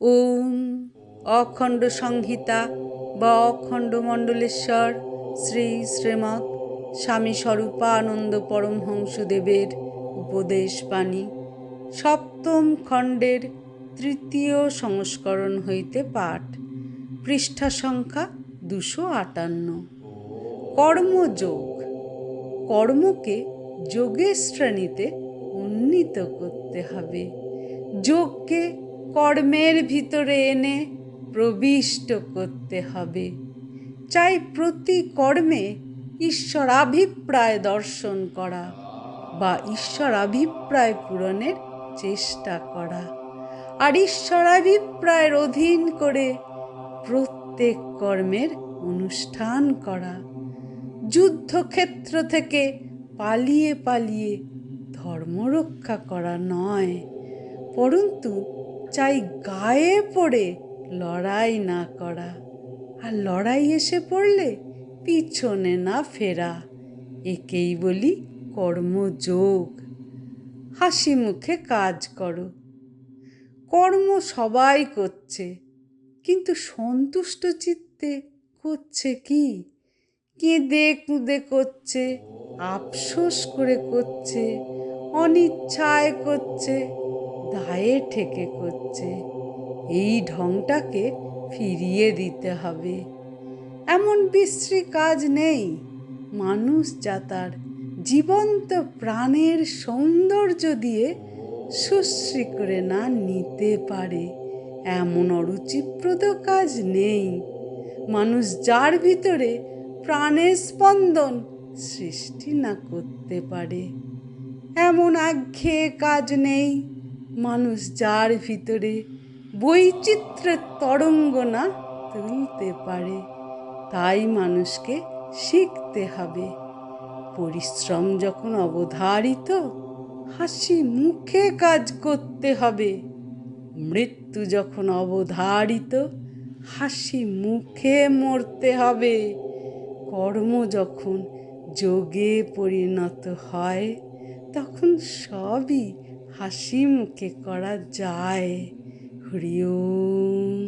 ওম অখণ্ড সংহিতা বা অখণ্ড মণ্ডলেশ্বর শ্রী শ্রীমৎ স্বামী স্বরূপানন্দ পরমহংসদেবের উপদেশ বাণী সপ্তম খণ্ডের তৃতীয় সংস্করণ হইতে পাঠ, পৃষ্ঠা সংখ্যা দুশো আটান্ন। কর্মযোগ। কর্মকে যোগের শ্রেণীতে উন্নীত করতে হবে। যোগকে কর্মের ভিতরে এনে প্রবিষ্ট করতে হবে। চাই প্রতি কর্মে ঈশ্বরাভিপ্রায় দর্শন করা বা ঈশ্বরাভিপ্রায় পূরণের চেষ্টা করা। আর ঈশ্বরাভিপ্রায়ের অধীন করে প্রত্যেক কর্মের অনুষ্ঠান করা। যুদ্ধক্ষেত্র থেকে পালিয়ে পালিয়ে ধর্ম রক্ষা করা নয়, পরন্তু চাই গায়ে পড়ে লড়াই না করা। আর লড়াই এসে পড়লে পিছনে না ফেরা। একেই বলি কর্মযোগ। হাসি মুখে কাজ করো। কর্ম সবাই করছে, কিন্তু সন্তুষ্ট চিত্তে করছে কি? কেঁদে কুঁদে করছে, আফসোস করে করছে, অনিচ্ছায় করছে দায়ে ঠেকে করছে। এই ঢংটাকে ফিরিয়ে দিতে হবে। এমন বিশ্রী কাজ নেই। মানুষ যা তার জীবন্ত প্রাণের সৌন্দর্য দিয়ে সুশ্রী করে না নিতে পারে, এমন অরুচিপ্রদ কাজ নেই। মানুষ যার ভিতরে প্রাণের স্পন্দন সৃষ্টি না করতে পারে, এমন একঘেয়ে কাজ নেই। মানুষ যার ভিতরে বৈচিত্র্যের তরঙ্গ না তুলতে পারে, তাই মানুষকে শিখতে হবে। পরিশ্রম যখন অবধারিত, হাসি মুখে কাজ করতে হবে। মৃত্যু যখন অবধারিত, হাসি মুখে মরতে হবে। কর্ম যখন যোগে পরিণত হয় তখন সবই হাসি মুখে করা যায়। হরি ওম।